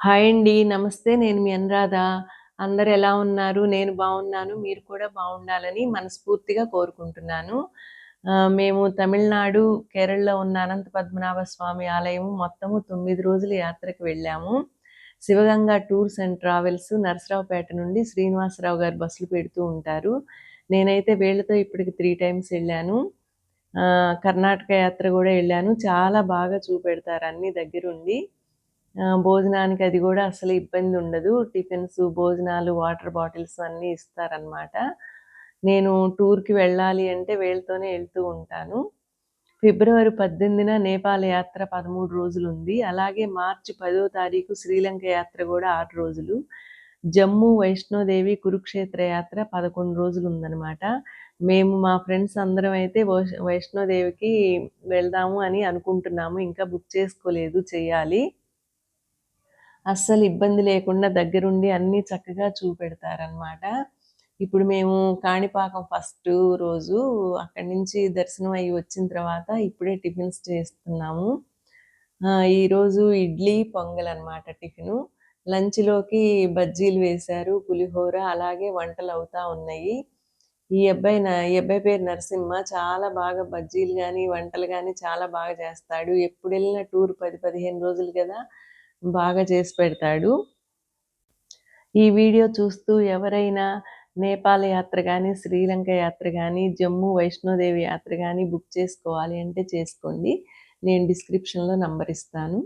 Hi అండి. నమస్తే. నేను మీ అనురాధ. అందరు ఎలా ఉన్నారు? నేను బాగున్నాను మీరు కూడా బాగుండాలని మనస్ఫూర్తిగా కోరుకుంటున్నాను. మేము తమిళనాడు, కేరళలో ఉన్న అనంత పద్మనాభ స్వామి ఆలయం మొత్తము తొమ్మిది రోజుల యాత్రకు వెళ్ళాము. Sivaganga tours and travels Narasaraopet నుండి శ్రీనివాసరావు గారు బస్సులు పెడుతూ ఉంటారు. నేనైతే వీళ్ళతో ఇప్పటికి త్రీ టైమ్స్ వెళ్ళాను కర్ణాటక యాత్ర కూడా వెళ్ళాను చాలా బాగా చూపెడతారు అన్నీ దగ్గరుండి. భోజనానికి అది కూడా అసలు ఇబ్బంది ఉండదు. టిఫిన్స్, భోజనాలు, వాటర్ బాటిల్స్ అన్నీ ఇస్తారనమాట. నేను టూర్‌కి వెళ్ళాలి అంటే వీళ్ళతోనే వెళ్తూ ఉంటాను. ఫిబ్రవరి 18న నేపాల్ యాత్ర 13 రోజులుంది. అలాగే మార్చి పదో తారీఖు శ్రీలంక యాత్ర కూడా ఆరు రోజులు. జమ్మూ వైష్ణోదేవి కురుక్షేత్ర యాత్ర పదకొండు రోజులు ఉందన్నమాట మేము మా ఫ్రెండ్స్ అందరం అయితే వైష్ణోదేవికి వెళ్దాము అని అనుకుంటున్నాము. ఇంకా బుక్ చేసుకోలేదు చేయాలి అస్సలు ఇబ్బంది లేకుండా దగ్గరుండి అన్నీ చక్కగా చూపెడతారనమాట. ఇప్పుడు మేము కాణిపాకం ఫస్ట్ రోజు అక్కడి నుంచి దర్శనం అయ్యి వచ్చిన తర్వాత ఇప్పుడే టిఫిన్స్ చేస్తున్నాము. ఈరోజు ఇడ్లీ, పొంగల్ అనమాట టిఫిను. లంచ్‌లోకి బజ్జీలు వేశారు, పులిహోర అలాగే వంటలు అవుతా ఉన్నాయి. ఈ అబ్బాయి నా ఈ అబ్బాయి పేరు నరసింహ. చాలా బాగా బజ్జీలు కానీ వంటలు కానీ చాలా బాగా చేస్తాడు. ఎప్పుడెళ్ళినా టూర్ 10, 15 రోజులు కదా బాగా చేసి పెడతాడు. ఈ వీడియో చూస్తూ ఎవరైనా నేపాల్ యాత్ర కానీ శ్రీలంక యాత్ర కానీ జమ్మూ వైష్ణోదేవి యాత్ర కానీ బుక్ చేసుకోవాలి అంటే చేసుకోండి. నేను డిస్క్రిప్షన్‌లో నంబర్ ఇస్తాను.